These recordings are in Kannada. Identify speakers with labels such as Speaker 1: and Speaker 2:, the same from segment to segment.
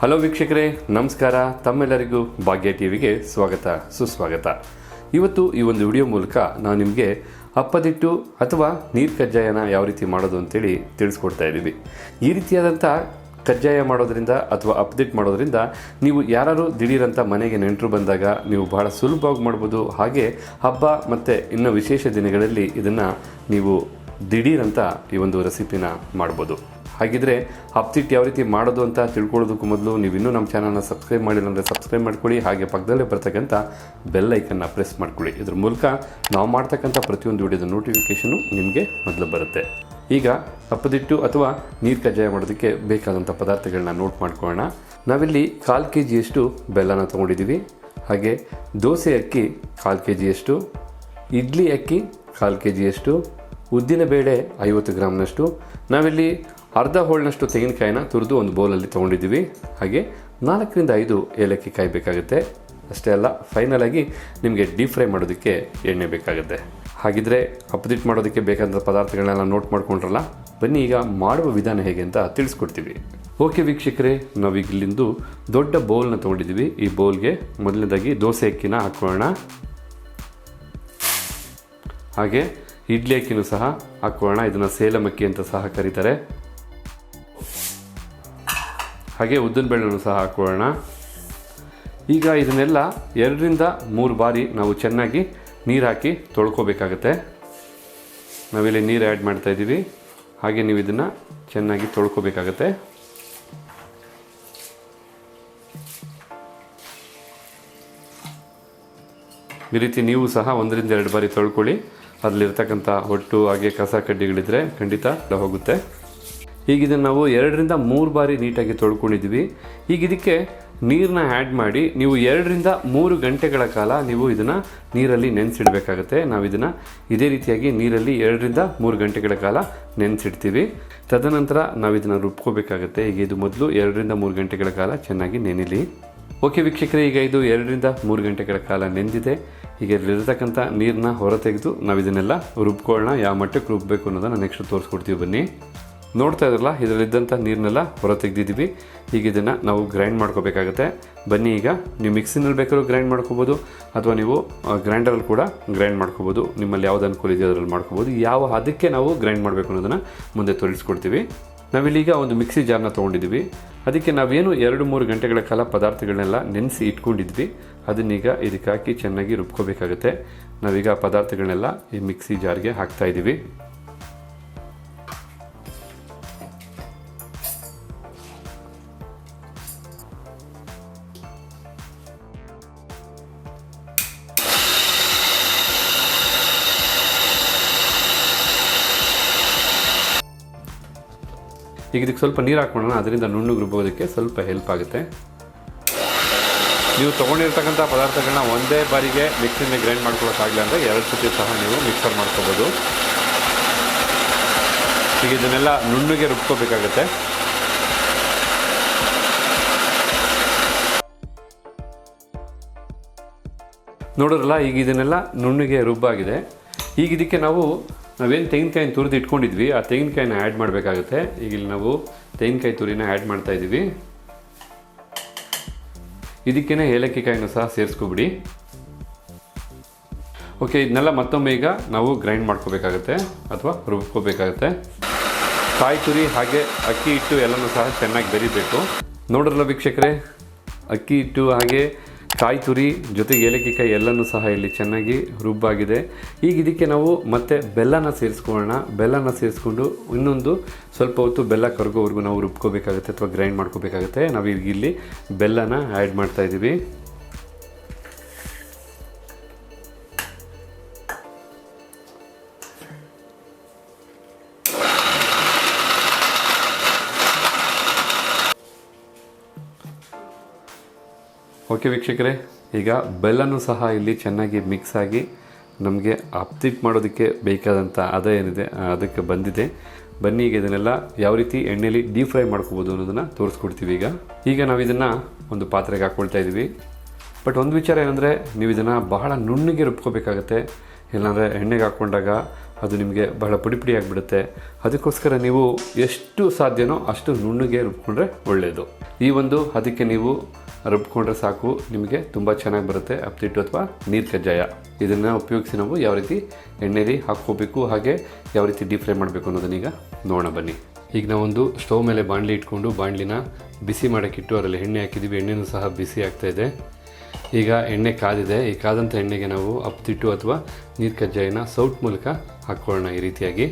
Speaker 1: ಹಲೋ ವೀಕ್ಷಕರೇ, ನಮಸ್ಕಾರ. ತಮ್ಮೆಲ್ಲರಿಗೂ ಭಾಗ್ಯ ಟಿವಿಗೆ ಸ್ವಾಗತ, ಸುಸ್ವಾಗತ. ಇವತ್ತು ಈ ಒಂದು ವಿಡಿಯೋ ಮೂಲಕ ನಾನು ನಿಮಗೆ ಅಪ್ಪದಿಟ್ಟು ಅಥವಾ ನೀರು ಕಜ್ಜಾಯನ ಯಾವ ರೀತಿ ಮಾಡೋದು ಅಂತೇಳಿ ತಿಳಿಸ್ಕೊಡ್ತಾ ಇದ್ದೀವಿ. ಈ ರೀತಿಯಾದಂಥ ಕಜ್ಜಾಯ ಮಾಡೋದ್ರಿಂದ ಅಥವಾ ಅಪ್ಡೇಟ್ ಮಾಡೋದ್ರಿಂದ ನೀವು ಯಾರು ದಿಢೀರಂತ ಮನೆಗೆ ನೆಂಟರು ಬಂದಾಗ ನೀವು ಬಹಳ ಸುಲಭವಾಗಿ ಮಾಡ್ಬೋದು. ಹಾಗೆ ಹಬ್ಬ ಮತ್ತು ಇನ್ನು ವಿಶೇಷ ದಿನಗಳಲ್ಲಿ ಇದನ್ನು ನೀವು ದಿಢೀರಂಥ ಈ ಒಂದು ರೆಸಿಪಿನ ಮಾಡ್ಬೋದು. ಹಾಗಿದ್ರೆ ಅಪ್ತಿಟ್ ಯಾವ ರೀತಿ ಮಾಡೋದು ಅಂತ ತಿಳ್ಕೊಳ್ಳೋದಕ್ಕೂ ಮೊದಲು ನೀವು ಇನ್ನೂ ನಮ್ಮ ಚಾನಲ್ನ ಸಬ್ಸ್ಕ್ರೈಬ್ ಮಾಡಿಲ್ಲ ಅಂದರೆ ಸಬ್ಸ್ಕ್ರೈಬ್ ಮಾಡ್ಕೊಳ್ಳಿ, ಹಾಗೆ ಪಕ್ಕದಲ್ಲೇ ಬರ್ತಕ್ಕಂಥ ಬೆಲ್ ಐಕನ್ನ ಪ್ರೆಸ್ ಮಾಡ್ಕೊಳ್ಳಿ. ಇದ್ರ ಮೂಲಕ ನಾವು ಮಾಡ್ತಕ್ಕಂಥ ಪ್ರತಿಯೊಂದು ವಿಡಿಯೋದ ನೋಟಿಫಿಕೇಷನು ನಿಮಗೆ ಮೊದಲು ಬರುತ್ತೆ. ಈಗ ಅಪ್ಪದಿಟ್ಟು ಅಥವಾ ನೀರು ಕಜ್ಜಾಯ ಮಾಡೋದಕ್ಕೆ ಬೇಕಾದಂಥ ಪದಾರ್ಥಗಳನ್ನ ನೋಟ್ ಮಾಡ್ಕೊಳ್ಳೋಣ. ನಾವಿಲ್ಲಿ ಕಾಲು ಕೆ ಜಿಯಷ್ಟು ಬೆಲ್ಲನ ತೊಗೊಂಡಿದ್ದೀವಿ. ಹಾಗೆ ದೋಸೆ ಅಕ್ಕಿ ಕಾಲು ಕೆ ಜಿಯಷ್ಟು ಇಡ್ಲಿ ಅಕ್ಕಿ ಕಾಲು ಕೆ ಜಿಯಷ್ಟು ಉದ್ದಿನ ಬೇಳೆ ಐವತ್ತು ಗ್ರಾಮ್ನಷ್ಟು. ನಾವಿಲ್ಲಿ ಅರ್ಧ ಹೋಳಿನಷ್ಟು ತೆಂಗಿನಕಾಯಿನ ತುರಿದು ಒಂದು ಬೌಲಲ್ಲಿ ತೊಗೊಂಡಿದ್ದೀವಿ. ಹಾಗೆ ನಾಲ್ಕರಿಂದ ಐದು ಏಲಕ್ಕಿ ಕಾಯಿ ಬೇಕಾಗುತ್ತೆ. ಅಷ್ಟೇ ಅಲ್ಲ ಫೈನಲಾಗಿ ನಿಮಗೆ ಡೀಪ್ ಫ್ರೈ ಮಾಡೋದಕ್ಕೆ ಎಣ್ಣೆ ಬೇಕಾಗುತ್ತೆ. ಹಾಗಿದ್ರೆ ಅಪ್ಡೇಟ್ ಮಾಡೋದಕ್ಕೆ ಬೇಕಾದಂಥ ಪದಾರ್ಥಗಳನ್ನೆಲ್ಲ ನೋಟ್ ಮಾಡ್ಕೊಂಡ್ರಲ್ಲ, ಬನ್ನಿ ಈಗ ಮಾಡುವ ವಿಧಾನ ಹೇಗೆ ಅಂತ ತಿಳಿಸ್ಕೊಡ್ತೀವಿ. ಓಕೆ ವೀಕ್ಷಕರೇ ನಾವೀಗ ಇಲ್ಲಿಂದು ದೊಡ್ಡ ಬೌಲ್ನ ತೊಗೊಂಡಿದ್ದೀವಿ. ಈ ಬೌಲ್ಗೆ ಮೊದಲನೇದಾಗಿ ದೋಸೆ ಅಕ್ಕಿನ ಹಾಕ್ಕೊಳ್ಳೋಣ ಹಾಗೆ ಇಡ್ಲಿ ಅಕ್ಕಿನೂ ಸಹ ಹಾಕ್ಕೊಳ್ಳೋಣ ಇದನ್ನು ಸೇಲಂ ಅಕ್ಕಿ ಅಂತ ಸಹ ಕರೀತಾರೆ. ಹಾಗೆ ಉದ್ದಿನ ಬೇಳೆನೂ ಸಹ ಹಾಕ್ಕೊಳ್ಳೋಣ ಈಗ ಇದನ್ನೆಲ್ಲ ಎರಡರಿಂದ ಮೂರು ಬಾರಿ ನಾವು ಚೆನ್ನಾಗಿ ನೀರು ಹಾಕಿ ತೊಳ್ಕೊಬೇಕಾಗತ್ತೆ. ನಾವಿಲ್ಲಿ ನೀರು ಆ್ಯಡ್ ಮಾಡ್ತಾ ಇದ್ದೀವಿ. ಹಾಗೆ ನೀವು ಇದನ್ನು ಚೆನ್ನಾಗಿ ತೊಳ್ಕೊಬೇಕಾಗತ್ತೆ. ಈ ರೀತಿ ನೀವು ಸಹ ಒಂದರಿಂದ ಎರಡು ಬಾರಿ ತೊಳ್ಕೊಳ್ಳಿ. ಅದರಲ್ಲಿರ್ತಕ್ಕಂಥ ಒಟ್ಟು ಹಾಗೆ ಕಸ ಕಡ್ಡಿಗಳಿದ್ದರೆ ಖಂಡಿತ ಹೋಗುತ್ತೆ. ಈಗ ಇದನ್ನು ನಾವು ಎರಡರಿಂದ ಮೂರು ಬಾರಿ ನೀಟಾಗಿ ತೊಳ್ಕೊಂಡಿದ್ದೀವಿ. ಈಗ ಇದಕ್ಕೆ ನೀರನ್ನ ಆ್ಯಡ್ ಮಾಡಿ ನೀವು ಎರಡರಿಂದ ಮೂರು ಗಂಟೆಗಳ ಕಾಲ ನೀವು ಇದನ್ನು ನೀರಲ್ಲಿ ನೆನೆಸಿಡಬೇಕಾಗತ್ತೆ. ನಾವು ಇದನ್ನು ಇದೇ ರೀತಿಯಾಗಿ ನೀರಲ್ಲಿ ಎರಡರಿಂದ ಮೂರು ಗಂಟೆಗಳ ಕಾಲ ನೆನೆಸಿಡ್ತೀವಿ. ತದನಂತರ ನಾವು ಇದನ್ನು ರುಬ್ಕೋಬೇಕಾಗತ್ತೆ. ಈಗ ಇದು ಮೊದಲು ಎರಡರಿಂದ ಮೂರು ಗಂಟೆಗಳ ಕಾಲ ಚೆನ್ನಾಗಿ ನೆನೆಲಿ. ಓಕೆ ವೀಕ್ಷಕರೇ, ಈಗ ಇದು ಎರಡರಿಂದ ಮೂರು ಗಂಟೆಗಳ ಕಾಲ ನೆಂದಿದೆ. ಈಗ ಇಲ್ಲಿರ್ತಕ್ಕಂಥ ನೀರನ್ನ ಹೊರತೆಗೆದು ನಾವು ಇದನ್ನೆಲ್ಲ ರುಬ್ಕೊಳ್ಳೋಣ. ಯಾವ ಮಟ್ಟಕ್ಕೆ ರುಬ್ಬಬೇಕು ಅನ್ನೋದನ್ನು ನೆಕ್ಸ್ಟ್ ತೋರಿಸ್ಕೊಡ್ತೀವಿ ಬನ್ನಿ. ನೋಡ್ತಾ ಇದ್ರಲ್ಲ, ಇದರಲ್ಲಿದ್ದಂಥ ನೀರನ್ನೆಲ್ಲ ಹೊರ ತೆಗೆದಿದ್ದೀವಿ ಈಗ ಇದನ್ನು ನಾವು ಗ್ರೈಂಡ್ ಮಾಡ್ಕೋಬೇಕಾಗತ್ತೆ. ಬನ್ನಿ ಈಗ, ನೀವು ಮಿಕ್ಸಿನಲ್ಲಿ ಬೇಕಾದ್ರೂ ಗ್ರೈಂಡ್ ಮಾಡ್ಕೋಬೋದು, ಅಥವಾ ನೀವು ಗ್ರೈಂಡರಲ್ಲಿ ಕೂಡ ಗ್ರೈಂಡ್ ಮಾಡ್ಕೋಬೋದು. ನಿಮ್ಮಲ್ಲಿ ಯಾವ್ದು ಅನುಕೂಲ ಇದೆಯೋ ಅದರಲ್ಲಿ ಮಾಡ್ಕೋಬೋದು. ಯಾವ ಅದಕ್ಕೆ ನಾವು ಗ್ರೈಂಡ್ ಮಾಡಬೇಕು ಅನ್ನೋದನ್ನು ಮುಂದೆ ತೋರಿಸ್ಕೊಡ್ತೀವಿ. ನಾವಿಲ್ಲೀಗ ಒಂದು ಮಿಕ್ಸಿ ಜಾರ್ನ ತೊಗೊಂಡಿದ್ವಿ ಅದಕ್ಕೆ ನಾವೇನು ಎರಡು ಮೂರು ಗಂಟೆಗಳ ಕಾಲ ಪದಾರ್ಥಗಳನ್ನೆಲ್ಲ ನೆನೆಸಿ ಇಟ್ಕೊಂಡಿದ್ವಿ. ಅದನ್ನೀಗ ಇದಕ್ಕೆ ಹಾಕಿ ಚೆನ್ನಾಗಿ ರುಬ್ಕೋಬೇಕಾಗುತ್ತೆ. ನಾವೀಗ ಪದಾರ್ಥಗಳನ್ನೆಲ್ಲ ಈ ಮಿಕ್ಸಿ ಜಾರ್ಗೆ ಹಾಕ್ತಾ ಇದ್ದೀವಿ ಈಗ ಇದಕ್ಕೆ ಸ್ವಲ್ಪ ನೀರು ಹಾಕ್ಕೊಳ್ಳೋಣ. ಅದರಿಂದ ನುಣ್ಣಗೆ ರುಬ್ಬೋದಕ್ಕೆ ಸ್ವಲ್ಪ ಹೆಲ್ಪ್ ಆಗುತ್ತೆ. ನೀವು ತೊಗೊಂಡಿರ್ತಕ್ಕಂಥ ಪದಾರ್ಥಗಳನ್ನ ಒಂದೇ ಬಾರಿಗೆ ಮಿಕ್ಸಿಂದ ಗ್ರೈಂಡ್ ಮಾಡ್ಕೊಳ್ಳೋಕ್ಕಾಗಲಿಲ್ಲ ಅಂದರೆ ಎರಡು ಸತಿ ಸಹ ನೀವು ಮಿಕ್ಸರ್ ಮಾಡ್ಕೋಬೋದು. ಈಗ ಇದನ್ನೆಲ್ಲ ನುಣ್ಣಗೆ ರುಬ್ಕೋಬೇಕಾಗತ್ತೆ. ನೋಡಿದ್ರಲ್ಲ, ಈಗ ಇದನ್ನೆಲ್ಲ ನುಣ್ಣಗೆ ರುಬ್ಬಾಗಿದೆ. ಈಗ ಇದಕ್ಕೆ ನಾವು ನಾವೇನು ತೆಂಗಿನಕಾಯಿನ ತುರಿದು ಇಟ್ಕೊಂಡಿದ್ವಿ, ಆ ತೆಂಗಿನಕಾಯಿನ ಆ್ಯಡ್ ಮಾಡಬೇಕಾಗುತ್ತೆ. ಈಗ ಇಲ್ಲಿ ನಾವು ತೆಂಗಿನಕಾಯಿ ತುರಿನ ಆ್ಯಡ್ ಮಾಡ್ತಾ ಇದ್ದೀವಿ. ಇದಕ್ಕೇನೆ ಏಲಕ್ಕಿ ಕಾಯಿನೂ ಸಹ ಸೇರಿಸ್ಕೊಬಿಡಿ. ಓಕೆ ಇದನ್ನೆಲ್ಲ ಮತ್ತೊಮ್ಮೆ ಈಗ ನಾವು ಗ್ರೈಂಡ್ ಮಾಡ್ಕೋಬೇಕಾಗುತ್ತೆ ಅಥವಾ ರುಬ್ಕೋಬೇಕಾಗತ್ತೆ. ಕಾಯಿ ತುರಿ ಹಾಗೆ ಅಕ್ಕಿ ಹಿಟ್ಟು ಎಲ್ಲನೂ ಸಹ ಚೆನ್ನಾಗಿ ಬೆರಿಬೇಕು. ನೋಡ್ರಲ್ಲ ವೀಕ್ಷಕರೇ, ಅಕ್ಕಿ ಹಿಟ್ಟು ಹಾಗೆ ಕಾಯಿ ತುರಿ ಜೊತೆಗೆ ಏಲಕ್ಕಿ ಕಾಯಿ ಎಲ್ಲನೂ ಸಹ ಇಲ್ಲಿ ಚೆನ್ನಾಗಿ ರುಬ್ಬಾಗಿದೆ. ಈಗ ಇದಕ್ಕೆ ನಾವು ಮತ್ತೆ ಬೆಲ್ಲನ ಸೇರಿಸ್ಕೊಳ್ಳೋಣ. ಬೆಲ್ಲನ ಸೇರಿಸ್ಕೊಂಡು ಇನ್ನೊಂದು ಸ್ವಲ್ಪ ಹೊತ್ತು ಬೆಲ್ಲ ಕರ್ಗೋವರೆಗೂ ನಾವು ರುಬ್ಕೋಬೇಕಾಗುತ್ತೆ ಅಥವಾ ಗ್ರೈಂಡ್ ಮಾಡ್ಕೋಬೇಕಾಗುತ್ತೆ. ನಾವು ಈಗ ಇಲ್ಲಿ ಬೆಲ್ಲನ ಆ್ಯಡ್ ಮಾಡ್ತಾ ಓಕೆ ವೀಕ್ಷಕರೇ, ಈಗ ಬೆಲ್ಲನೂ ಸಹ ಇಲ್ಲಿ ಚೆನ್ನಾಗಿ ಮಿಕ್ಸ್ ಆಗಿ ನಮಗೆ ಅಪ್ತಿಟ್ ಮಾಡೋದಕ್ಕೆ ಬೇಕಾದಂಥ ಅದ ಏನಿದೆ ಅದಕ್ಕೆ ಬಂದಿದೆ. ಬನ್ನಿ, ಈಗ ಇದನ್ನೆಲ್ಲ ಯಾವ ರೀತಿ ಎಣ್ಣೆಲಿ ಡೀಪ್ ಫ್ರೈ ಮಾಡ್ಕೋಬೋದು ಅನ್ನೋದನ್ನು ತೋರಿಸ್ಕೊಡ್ತೀವಿ ಈಗ. ಈಗ ನಾವು ಇದನ್ನು ಒಂದು ಪಾತ್ರೆಗೆ ಹಾಕ್ಕೊಳ್ತಾ ಇದ್ದೀವಿ ಬಟ್ ಒಂದು ವಿಚಾರ ಏನಂದರೆ, ನೀವು ಇದನ್ನು ಬಹಳ ನುಣ್ಣಗೆ ರುಬ್ಕೋಬೇಕಾಗತ್ತೆ. ಇಲ್ಲಾಂದರೆ ಎಣ್ಣೆಗೆ ಹಾಕ್ಕೊಂಡಾಗ ಅದು ನಿಮಗೆ ಬಹಳ ಪುಡಿ ಪುಡಿ ಆಗಿಬಿಡುತ್ತೆ. ಅದಕ್ಕೋಸ್ಕರ ನೀವು ಎಷ್ಟು ಸಾಧ್ಯನೋ ಅಷ್ಟು ನುಣ್ಣಗೆ ರುಬ್ಕೊಂಡ್ರೆ ಒಳ್ಳೆಯದು ಈ ಒಂದು, ಅದಕ್ಕೆ ನೀವು ರುಬ್ಕೊಂಡ್ರೆ ಸಾಕು. ನಿಮಗೆ ತುಂಬ ಚೆನ್ನಾಗಿ ಬರುತ್ತೆ. ಅಪ್ತಿಟ್ಟು ಅಥವಾ ನೀರು ಕಜ್ಜಾಯ. ಇದನ್ನು ಉಪಯೋಗಿಸಿ ನಾವು ಯಾವ ರೀತಿ ಎಣ್ಣೆಲಿ ಹಾಕ್ಕೋಬೇಕು, ಹಾಗೆ ಯಾವ ರೀತಿ ಡೀಪ್ ಫ್ರೈ ಮಾಡಬೇಕು ಅನ್ನೋದನ್ನೀಗ ನೋಡೋಣ ಬನ್ನಿ. ಈಗ ನಾವೊಂದು ಸ್ಟವ್ ಮೇಲೆ ಬಾಣಲಿ ಇಟ್ಕೊಂಡು ಬಾಣಲಿನ ಬಿಸಿ ಮಾಡೋಕ್ಕಿಟ್ಟು ಅದರಲ್ಲಿ ಎಣ್ಣೆ ಹಾಕಿದ್ದೀವಿ ಎಣ್ಣೆನೂ ಸಹ ಬಿಸಿ ಆಗ್ತಾ ಇದೆ. ಈಗ ಎಣ್ಣೆ ಕಾದಿದೆ. ಈ ಕಾದಂಥ ಎಣ್ಣೆಗೆ ನಾವು ಅಪ್ತಿಟ್ಟು ಅಥವಾ ನೀರು ಕಜ್ಜಾಯನ ಸೌಟ್ ಮೂಲಕ ಹಾಕ್ಕೊಳ್ಳೋಣ ಈ ರೀತಿಯಾಗಿ.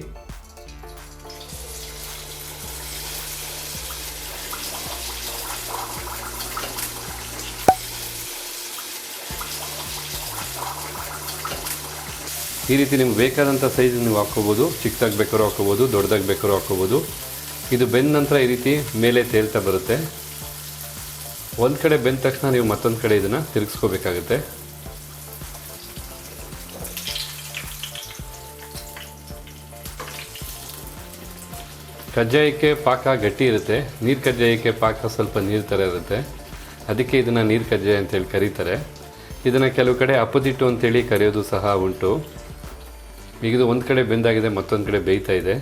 Speaker 1: ಈ ರೀತಿ ನಿಮ್ಗೆ ಬೇಕಾದಂಥ ಸೈಜ್ ನೀವು ಹಾಕ್ಕೋಬೋದು, ಚಿಕ್ಕದಾಗಿ ಬೇಕಾದ್ರೂ ಹಾಕ್ಕೋಬೋದು, ದೊಡ್ಡದಾಗಿ ಬೇಕಾದ್ರೂ ಹಾಕ್ಕೋಬೋದು. ಇದು ಬೆಂದ ನಂತರ ಈ ರೀತಿ ಮೇಲೆ ತೇಲ್ತಾ ಬರುತ್ತೆ. ಒಂದು ಕಡೆ ಬೆಂದ ತಕ್ಷಣ ನೀವು ಮತ್ತೊಂದು ಕಡೆ ಇದನ್ನು ತಿರುಗಿಸ್ಕೋಬೇಕಾಗುತ್ತೆ. ಕಜ್ಜಾಯಕ್ಕೆ ಪಾಕ ಗಟ್ಟಿ ಇರುತ್ತೆ. ನೀರು ಕಜ್ಜಾಯಕ್ಕೆ ಪಾಕ ಸ್ವಲ್ಪ ನೀರು ಥರ ಇರುತ್ತೆ. ಅದಕ್ಕೆ ಇದನ್ನು ನೀರು ಕಜ್ಜಾಯ ಅಂತೇಳಿ ಕರೀತಾರೆ. ಇದನ್ನು ಕೆಲವು ಕಡೆ ಅಪ್ಪದಿಟ್ಟು ಅಂತೇಳಿ ಕರೆಯೋದು ಸಹ ಉಂಟು. ಈಗ ಇದು ಒಂದು ಕಡೆ ಬೆಂದಾಗಿದೆ, ಮತ್ತೊಂದು ಕಡೆ ಬೇಯ್ತಾ ಇದೆ.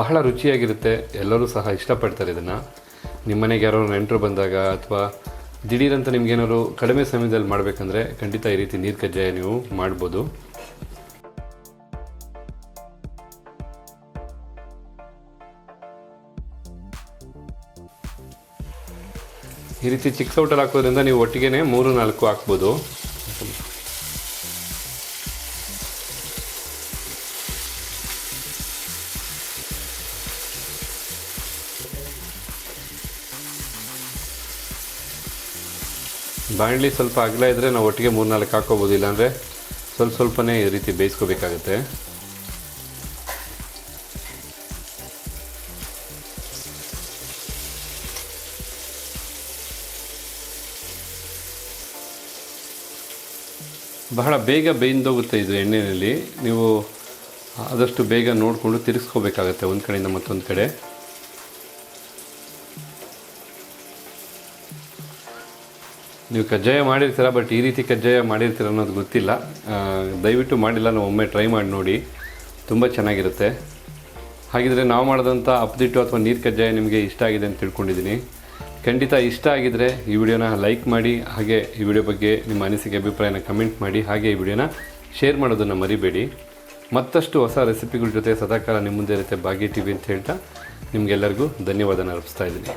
Speaker 1: ಬಹಳ ರುಚಿಯಾಗಿರುತ್ತೆ. ಎಲ್ಲರೂ ಸಹ ಇಷ್ಟಪಡ್ತಾರೆ ಇದನ್ನು. ನಿಮ್ಮ ಮನೆಗೆ ಯಾರೋ ನೆಂಟರು ಬಂದಾಗ ಅಥವಾ ದಿಢೀರಂತ ನಿಮ್ಗೇನಾದ್ರು ಕಡಿಮೆ ಸಮಯದಲ್ಲಿ ಮಾಡಬೇಕಂದ್ರೆ ಖಂಡಿತ ಈ ರೀತಿ ನೀರು ಕಜ್ಜಾಯ ನೀವು ಮಾಡ್ಬೋದು. ಈ ರೀತಿ ಚಿಕ್ಕ ಸೌಟಲ್ಲಿ ಹಾಕೋದ್ರಿಂದ ನೀವು ಒಟ್ಟಿಗೆ ಮೂರು ನಾಲ್ಕು ಹಾಕ್ಬೋದು. ಬಾಣಲಿ ಸ್ವಲ್ಪ ಅಗಲ ಇದ್ದರೆ ನಾವು ಒಟ್ಟಿಗೆ ಮೂರು ನಾಲ್ಕು ಹಾಕ್ಕೋಬೋದು ಇಲ್ಲಾಂದರೆ ಸ್ವಲ್ಪ ಸ್ವಲ್ಪನೇ ಈ ರೀತಿ ಬೇಯಿಸ್ಕೋಬೇಕಾಗತ್ತೆ. ಬಹಳ ಬೇಗ ಬೇಯಿಂದೋಗುತ್ತೆ ಇದು ಎಣ್ಣೆಯಲ್ಲಿ. ನೀವು ಆದಷ್ಟು ಬೇಗ ನೋಡಿಕೊಂಡು ತಿರುಗಿಸ್ಕೋಬೇಕಾಗತ್ತೆ ಒಂದು ಕಡೆಯಿಂದ ಮತ್ತೊಂದು ಕಡೆ. ನೀವು ಕಜ್ಜಾಯ ಮಾಡಿರ್ತೀರ ಬಟ್ ಈ ರೀತಿ ಕಜ್ಜಾಯ ಮಾಡಿರ್ತೀರ ಅನ್ನೋದು ಗೊತ್ತಿಲ್ಲ. ದಯವಿಟ್ಟು ಮಾಡಿಲ್ಲ, ನಾವು ಒಮ್ಮೆ ಟ್ರೈ ಮಾಡಿ ನೋಡಿ. ತುಂಬ ಚೆನ್ನಾಗಿರುತ್ತೆ. ಹಾಗಿದ್ರೆ ನಾವು ಮಾಡಿದಂಥ ಅಪ್ದಿಟ್ಟು ಅಥವಾ ನೀರು ಕಜ್ಜಾಯ ನಿಮಗೆ ಇಷ್ಟ ಆಗಿದೆ ಅಂತ ತಿಳ್ಕೊಂಡಿದ್ದೀನಿ. ಖಂಡಿತ ಇಷ್ಟ ಆಗಿದ್ರೆ ಈ ವಿಡಿಯೋನ ಲೈಕ್ ಮಾಡಿ, ಹಾಗೆ ಈ ವಿಡಿಯೋ ಬಗ್ಗೆ ನಿಮ್ಮ ಅನಿಸಿಕೆ, ಅಭಿಪ್ರಾಯನ ಕಮೆಂಟ್ ಮಾಡಿ, ಹಾಗೆ ಈ ವಿಡಿಯೋನ ಶೇರ್ ಮಾಡೋದನ್ನು ಮರಿಬೇಡಿ. ಮತ್ತಷ್ಟು ಹೊಸ ರೆಸಿಪಿಗಳ ಜೊತೆ ಸದಾಕಾಲ ನಿಮ್ಮ ಮುಂದೆ ಇರುತ್ತೆ ಭಾಗ್ಯ ಟಿ ವಿ ಅಂತ ಹೇಳ್ತಾ ನಿಮಗೆಲ್ಲರಿಗೂ ಧನ್ಯವಾದನ ಅರ್ಪಿಸ್ತಾ ಇದ್ದೀನಿ.